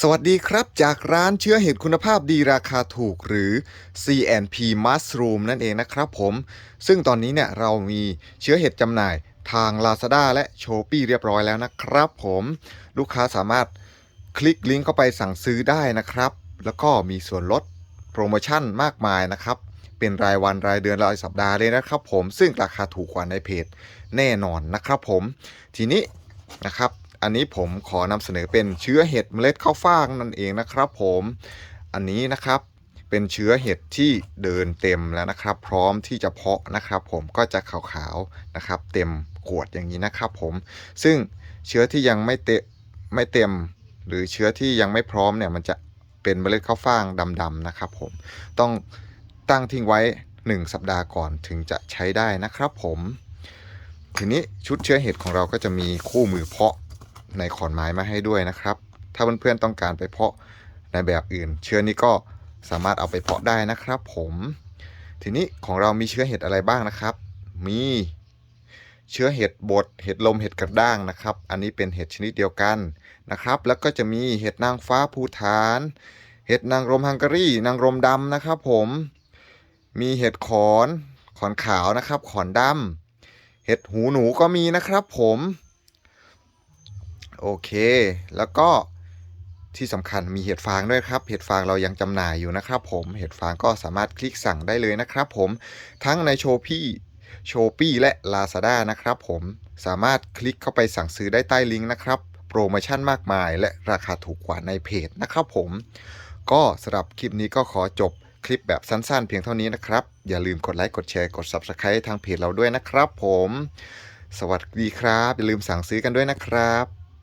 สวัสดีครับจากร้านเชื้อเห็ดคุณภาพดีราคาถูกหรือ CNP Mushroom นั่นเองนะครับผม ซึ่งตอนนี้เนี่ยเรามีเชื้อเห็ดจำหน่ายทาง Lazada และ s h o p e e เรียบร้อยแล้วนะครับผม ลูกค้าสามารถคลิกลิงก์เข้าไปสั่งซื้อได้นะครับ แล้วก็มีส่วนลดโปรโมชั่นมากมายนะครับ เป็นรายวันรายเดือนรายสัปดาห์เลยนะครับผมซึ่งราคาถูกกว่าในเพจแน่นอนนะครับผม ทีนี้นะครับ อันนี้ผมขอนำเสนอเป็นเชื้อเห็ดเมล็ดข้าวฟ่างนั่นเองนะครับ ผมอันนี้นะครับเป็นเชื้อเห็ดที่เดินเต็มแล้วนะครับ พร้อมที่จะเพาะนะครับ ผมก็จะขาวๆนะครับ เต็มขวดอย่างนี้นะครับ ผมซึ่งเชื้อที่ยังไม่เตไม่เต็ม หรือเชื้อที่ยังไม่พร้อมเนี่ยมันจะเป็นเมล็ดข้าวฟ่างดำๆนะครับ ผมต้องตั้งทิ้งไว้ 1 สัปดาห์ก่อนถึงจะใช้ได้นะครับ ผม ทีนี้ชุดเชื้อเห็ดของเราก็จะมีคู่มือเพาะ ในขอนไม้มาให้ด้วยนะครับ ถ้าเพื่อนๆต้องการไปเพาะในแบบอื่น เชื้อนี้ก็สามารถเอาไปเพาะได้นะครับ ผม ทีนี้ของเรามีเชื้อเห็ดอะไรบ้างนะครับ มีเชื้อเห็ดบดเห็ดลมเห็ดกระด้างนะครับ อันนี้เป็นเห็ดชนิดเดียวกันนะครับ แล้วก็จะมีเห็ดนางฟ้าภูฐาน เห็ดนางรมฮังการีนางรมดำนะครับ ผม มีเห็ดขอน ขอนขาวนะครับ ขอนดำเห็ดหูหนูก็มีนะครับ ผม โอเค แล้วก็ที่สำคัญมีเห็ดฟางด้วยครับ เห็ดฟางเรายังจำหน่ายอยู่นะครับผม เห็ดฟางก็สามารถคลิกสั่งได้เลยนะครับผม ทั้งในโชปี้โชปี้และ Lazada นะครับผม สามารถคลิกเข้าไปสั่งซื้อได้ใต้ลิงก์นะครับ โปรโมชั่นมากมาย และราคาถูกกว่าในเพจนะครับผม ก็สำหรับคลิปนี้ก็ขอจบคลิปแบบสั้นๆ เพียงเท่านี้นะครับ อย่าลืมกดไลค์ กดแชร์ กด Subscribe ทางเพจเราด้วยนะครับผม สวัสดีครับ อย่าลืมสั่งซื้อกันด้วยนะครับ